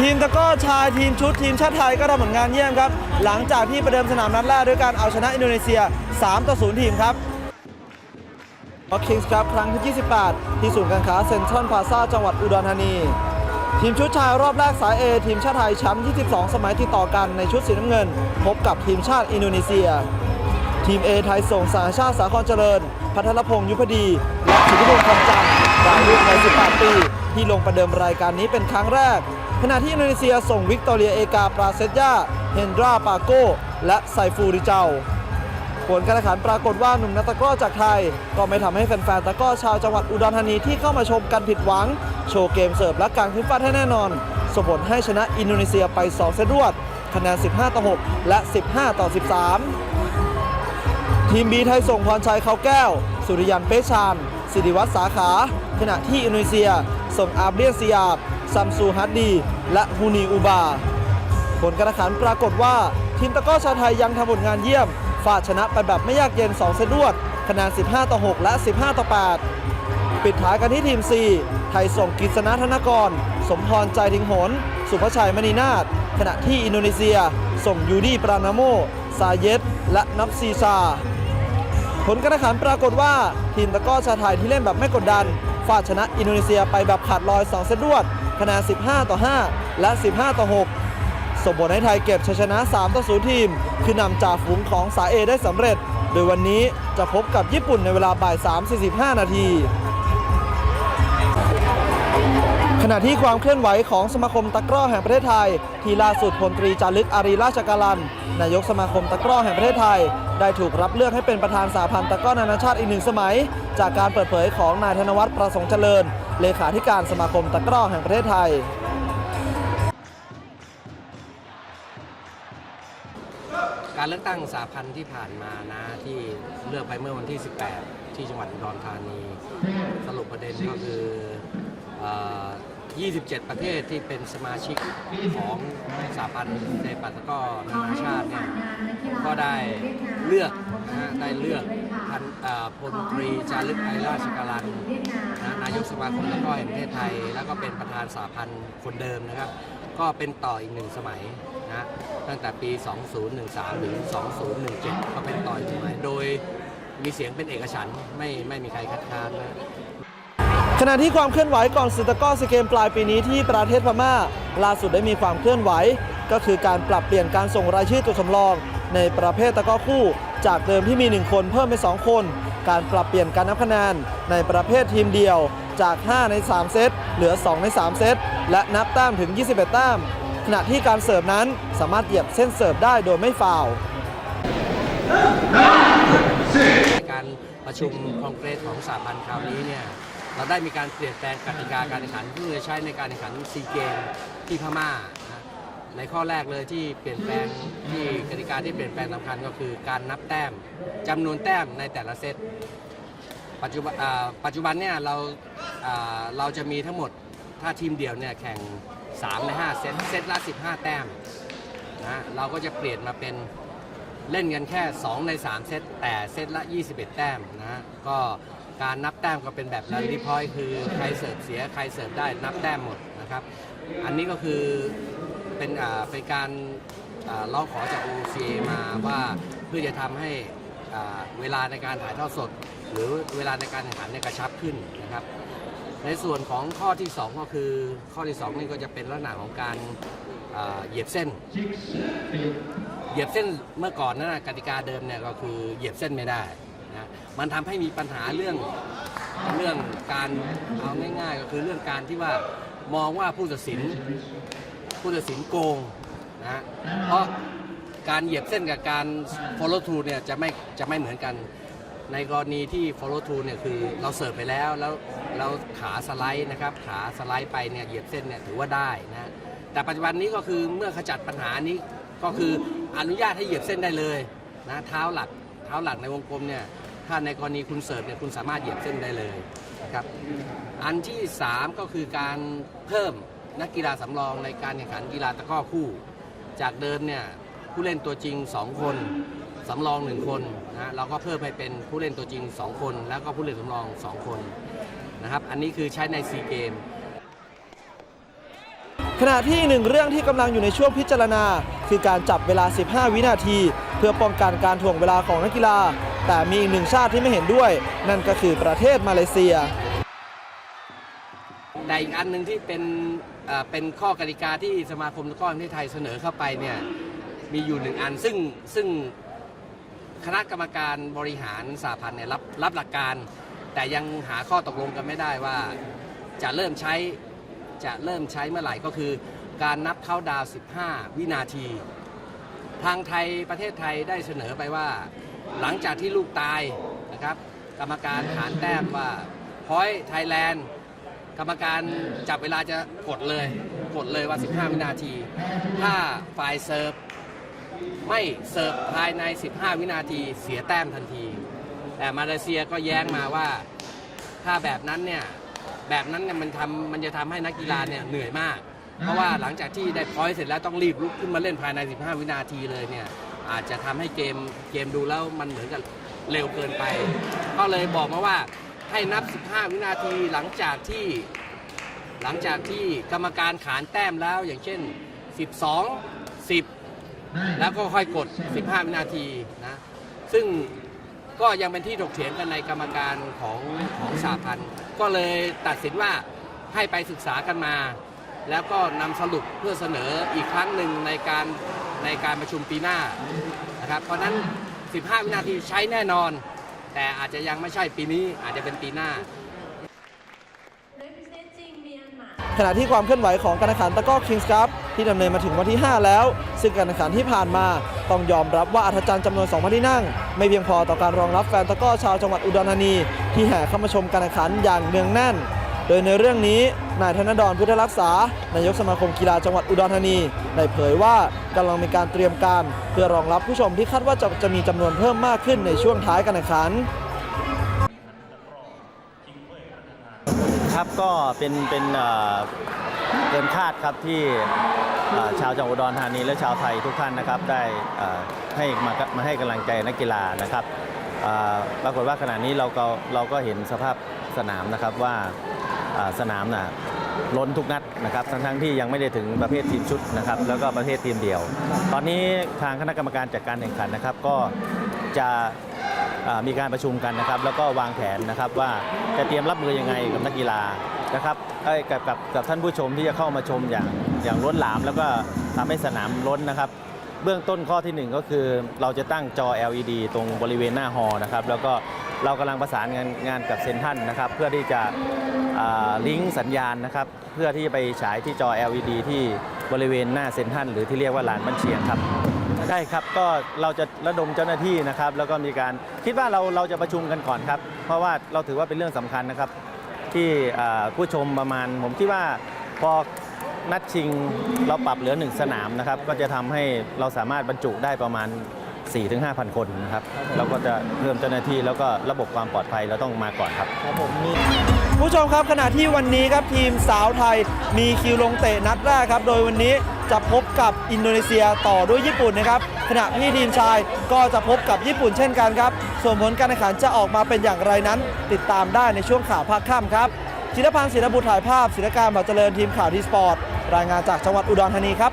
ทีมตะก้อชายทีมชุดทีมชาติไทยก็ทำผลงานเยี่ยมครับ หลังจากที่ประเดิมสนามนัดแรกด้วยการเอาชนะอินโดนีเซีย 3 ต่อ 0 ทีมครับออคิงส์ครับครั้งที่ 28 ที่ศูนย์การค้าเซ็นทรัลพาซาจังหวัดอุดรธานี ทีมชุดชายรอบแรกสาย A ทีมชาติไทยแชมป์ 22 สมัยติดต่อกันในชุดสีน้ำเงิน พบกับทีมชาติอินโดนีเซีย ทีม A ไทยส่งสาชาติสาครเจริญ พัทรพงษ์ยุพดี และสุธิพงษ์คำจันทร์ดาวรุ่งวัย18 ปี ที่ลงประเดิมรายการนี้เป็นครั้งแรก ขณะที่อินโดนีเซียส่งวิกตอเรียเอกาปราเซตยาเฮนดราปาโกและไซฟูริเจ้าผลการแข่งขันปรากฏว่าหนุ่มนักตะกร้อจากไทย ก็ไม่ทำให้แฟนๆตะกร้อชาวจังหวัดอุดรธานีที่เข้ามาชมกันผิดหวัง โชว์เกมเสิร์ฟและการขึ้นฟาดให้แน่นอนส่งผลให้ชนะอินโดนีเซียไป 2 เซตรวด คะแนน 15 ต่อ 6 และ 15 ต่อ 13 ทีมบีไทยส่งพรชัยเขาแก้ว สุริยันเปชาน สิริวัตรสาขา ขณะที่อินโดนีเซีย ส่งอาเบียนซียา ซัมซูฮัดดี และฮูนีอูบา ผลการแข่งขันปรากฏว่า ทีมตะก้อชาวไทยยังทำผลงานเยี่ยมฟาดชนะไปแบบไม่ยากเย็น 2 เซตรวดคะแนน 15 ต่อ 6 และ 15 ต่อ 8 ปิดท้ายกันที่ทีม C ไทยส่งกฤษณะธนกร สมพรใจทิงหน สุภชัยมณีนาถขณะที่อินโดนีเซีย ส่งยูดีปรานาโมซาเยตและนับซีซาผลการแข่งขันปรากฏว่า ทีมตะก้อชาไทยที่เล่นแบบไม่กดดันฟาดชนะอินโดนีเซียไปแบบขาดลอย 2 เซตรวด คะแนน 15 ต่อ 5 และ 15 ต่อ 6 ส่งผลให้ไทยเก็บชัยชนะ 3 ต่อ 0 ทีม คือนำจ่าฝูงของสายเอได้สำเร็จ โดยวันนี้จะพบกับญี่ปุ่นในเวลาบ่าย 3.45 นาที ขณะที่ความเคลื่อนไหวของสมาคมตะกร้อแห่งประเทศไทย ที่ล่าสุดพลตรีจารึกอารีราชการันนายกสมาคมตะกร้อแห่งประเทศไทย ได้ถูกรับเลือกให้เป็นประธานสาพันธ์ตะกร้อนานาชาติอีกหนึ่งสมัย จากการเปิดเผยของนายธนวัฒน์ประสงค์เจริญ เลขาธิการสมาคมตะกร้อแห่งประเทศไทยการเลือกตั้งสาพันธ์ที่ผ่านมานะที่เลือกไปเมื่อวันที่ 18 ที่จังหวัดอุดรธานี สรุปประเด็นก็คืออ 27 ประเทศที่เป็นสมาชิกของสาพันธ์ในปัตตะกร้อนานาชาติเนี่ยก็ได้เลือกนะฮะได้เลือกพันเอ่อพลตรีจารึกไอราชการันนะนายกสมาคมตะกร้อแห่งประเทศไทย แล้วก็เป็นประธานสาพันธ์คนเดิมนะครับ ก็เป็นต่ออีกหนึ่งสมัยนะตั้งแต่ปี 2013 ถึง 2017 ก็เป็นต่ออีกสมัยโดยมีเสียงเป็นเอกฉันท์ไม่ไม่มีใครคัดค้านนะ ขณะที่ความเคลื่อนไหวก่อนศึกตะก้อซีเกมปลายปีนี้ที่ประเทศพม่า ล่าสุดได้มีความเคลื่อนไหว ก็คือการปรับเปลี่ยนการส่งรายชื่อตัวสำรอง ในประเภทตะก้อคู่ จากเดิมที่มี 1 คนเพิ่มเป็น2คน การปรับเปลี่ยนการนับคะแนนในประเภททีมเดียวจาก 5 ใน 3 เซตเหลือ 2 ใน 3 เซต และนับแต้มถึง 21 แต้ม ขณะที่การเสิร์ฟนั้นสามารถเหยียบเส้นเสิร์ฟได้โดยไม่ฟาวล์ในการประชุมคอนเกรสของสาพันธ์คราวนี้เนี่ย เราได้มีการเปลี่ยนแปลงกติกาการแข่งขันเพื่อใช้ในการแข่งขันซีเกมที่พม่านะในข้อแรกเลยที่เปลี่ยนแปลงที่กติกาที่เปลี่ยนแปลงสำคัญก็คือการนับแต้มจำนวนแต้มในแต่ละเซตปัจจุบันอ่าปัจจุบันเนี่ยเราอ่าเราจะมีทั้งหมดถ้าทีมเดียวเนี่ยแข่ง 3 ใน 5 เซตเซตละ 15 แต้มนะเราก็จะเปลี่ยนมาเป็น เล่นกันแค่ 2 ใน 3 เซตแต่เซตละ 21 แต้มนะฮะก็ การนับแต้มก็เป็นแบบแรลลี่พอยคือใครเสิร์ฟเสียใครเสิร์ฟได้นับแต้มหมดนะครับ อันนี้ก็คือเป็นอ่าเป็นการอ่าร้องขอจาก OCA มาว่าเพื่อจะทำให้อ่าเวลาในการถ่ายทอดสด หรือเวลาในการแข่งขันเนี่ยกระชับขึ้นนะครับ ในส่วนของข้อที่ 2 ก็คือข้อที่ 2 นี่ก็จะเป็นลักษณะของการอ่าเหยียบเส้น เหยียบเส้นเมื่อก่อนนะกติกาเดิมเนี่ยก็คือเหยียบเส้นไม่ได้ นะมันทำให้มีปัญหาเรื่องเรื่องการเอาง่ายๆ ก็คือเรื่องการที่ว่ามองว่าผู้ตัดสินผู้ตัดสินโกงนะเพราะการเหยียบเส้นกับการ follow through เนี่ยจะไม่จะไม่เหมือนกัน ในกรณีที่ follow through เนี่ยคือเราเสิร์ฟไปแล้วแล้วเราขาสไลด์นะครับขาสไลด์ไปเนี่ยเหยียบเส้นเนี่ยถือว่าได้นะแต่ปัจจุบันนี้ก็คือเมื่อขจัดปัญหานี้ก็คืออนุญาตให้เหยียบเส้นได้เลยนะเท้าหลักเท้าหลักในวงกลมเนี่ย ถ้าในกรณีคุณเสิร์ฟเนี่ยคุณสามารถเหยียบเส้นได้เลยนะครับอันที่ 3 ก็คือการเพิ่มนักกีฬาสำรองในการแข่งขันกีฬาตะก้อคู่ จากเดิมเนี่ยผู้เล่นตัวจริง 2 คนสำรอง 1 คนนะเราก็เพิ่มให้เป็นผู้เล่นตัวจริง 2 คน แล้วก็ผู้เล่นสำรอง 2 คนนะครับอันนี้คือใช้ในซีเกมขณะที่หนึ่งเรื่องที่กำลังอยู่ในช่วงพิจารณา คือการจับเวลา 15 วินาที เพื่อป้องกันการถ่วงเวลาของนักกีฬา แต่มีอีกหนึ่งชาติที่ไม่เห็นด้วย นั่นก็คือประเทศมาเลเซีย แต่อีกอันหนึ่งที่เป็นเป็นข้อกติกาที่สมาคมตะกร้อแห่งประเทศไทยเสนอเข้าไปเนี่ยมีอยู่หนึ่งอันซึ่งซึ่งคณะกรรมการบริหารสาพันธ์เนี่ยรับรับหลักการ แต่ยังหาข้อตกลงกันไม่ได้ว่าจะเริ่มใช้จะเริ่มใช้เมื่อไหร่ก็คือ การนับเข้าดาว 15 วินาที ทางไทยประเทศไทยได้เสนอไปว่า หลังจากที่ลูกตายนะครับ กรรมการฐานแต้มว่าพอยไทยแลนด์กรรมการจับเวลาจะกดเลยกดเลยว่า 15 วินาที ถ้าฝ่ายเซิร์ฟไม่เสิร์ฟภายใน 15 วินาทีเสียแต้มทันที แต่มาเลเซียก็แย้งมาว่าถ้าแบบนั้นเนี่ย แบบนั้นเนี่ยมันทำมันจะทำให้นักกีฬาเนี่ยเหนื่อยมาก เพราะว่าหลังจากที่ได้พอยต์เสร็จแล้วต้องรีบลุกขึ้นมาเล่นภายใน 15 วินาทีเลยเนี่ย อาจจะทำให้เกมเกมดูแล้วมันเหมือนกับเร็วเกินไป ก็เลยบอกมาว่าให้นับ 15 วินาทีหลังจากที่หลังจากที่กรรมการขานแต้มแล้วอย่างเช่น 12 10 แล้วก็ค่อยกด 15 วินาทีนะซึ่งก็ยังเป็นที่ถกเถียงกันในกรรมการของของสาพันธ์ก็เลยตัดสินว่าให้ไปศึกษากันมา แล้วก็นำสรุปเพื่อเสนออีกครั้งหนึ่งในการ ในการประชุมปีหน้านะครับเพราะนั้น 15 วินาทีใช้แน่นอน แต่อาจจะยังไม่ใช่ปีนี้อาจจะเป็นปีหน้าขณะที่ความเคลื่อนไหวของการแข่งขันตะก้อ Kings Cup ที่ดำเนินมาถึงวันที่ 5 แล้ว ซึ่งการแข่งขันที่ผ่านมาต้องยอมรับว่าอัธจันทร์จำนวน2พันที่นั่ง ไม่เพียงพอต่อการรองรับแฟนตะก้อชาวจังหวัดอุดรธานี ที่แห่เข้ามาชมการแข่งขันอย่างเนืองแน่น โดยในเรื่องนี้ นายธนดรพุทธรักษานายกสมาคมกีฬาจังหวัดอุดรธานีได้เผยว่ากำลังมีการเตรียมการ เพื่อรองรับผู้ชมที่คาดว่าจะจะมีจำนวนเพิ่มมากขึ้นในช่วงท้ายการแข่งขันครับก็เป็นเป็นเกินคาดครับที่ชาวจังหวัดอุดรธานีและชาวไทยทุกท่านนะครับได้ให้มามาให้กำลังใจนักกีฬานะครับปรากฏว่าขณะนี้เราก็เราก็เห็นสภาพสนามนะครับว่าสนามน่ะ ล้นทุกนัดนะครับทั้งทั้งที่ยังไม่ได้ถึงประเภททีมชุดนะครับแล้วก็ประเภททีมเดียว ตอนนี้ทางคณะกรรมการจัดการแข่งขันนะครับ ก็จะมีการประชุมกันนะครับ แล้วก็วางแผนนะครับว่าจะเตรียมรับมือยังไงกับนักกีฬานะครับกับกับกับท่านผู้ชมที่จะเข้ามาชมอย่างอย่างล้นหลาม แล้วก็ทำให้สนามล้นนะครับ เบื้องต้นข้อที่หนึ่งก็คือเราจะตั้งจอ LED ตรงบริเวณหน้าฮอร์นะครับแล้วก็ เรากำลังประสานงานงานกับเซนทันนะครับ เพื่อที่จะลิงก์สัญญาณนะครับ เพื่อที่จะไปฉายที่จอ LED ที่บริเวณหน้าเซนทันหรือที่เรียกว่าลานบันเชียงครับได้ครับก็เราจะระดมเจ้าหน้าที่นะครับ แล้วก็มีการคิดว่าเราเราจะประชุมกันก่อนครับ เพราะว่าเราถือว่าเป็นเรื่องสำคัญนะครับ ที่ผู้ชมประมาณ ผมคิดว่าพอนัดชิงเราปรับเหลือหนึ่งสนามนะครับ ก็จะทำให้เราสามารถบรรจุได้ประมาณ 4-5,000 คนนะครับเราก็จะเพิ่มเจ้าหน้าที่แล้วก็ระบบความปลอดภัยเราต้องมาก่อนครับผู้ชมครับขณะที่วันนี้ครับทีมสาวไทยมีคิวลงเตะนัดแรกครับ โดยวันนี้จะพบกับอินโดนีเซียต่อด้วยญี่ปุ่นนะครับขณะที่ทีมชายก็จะพบกับญี่ปุ่นเช่นกันครับ ส่วนผลการแข่งขันจะออกมาเป็นอย่างไรนั้น ติดตามได้ในช่วงข่าวภาคค่ำครับจิรพันธ์ศิลบุตรถ่ายภาพศิลการบัตรเจริญทีมข่าวทีสปอร์ตรายงานจากจังหวัดอุดรธานีครับ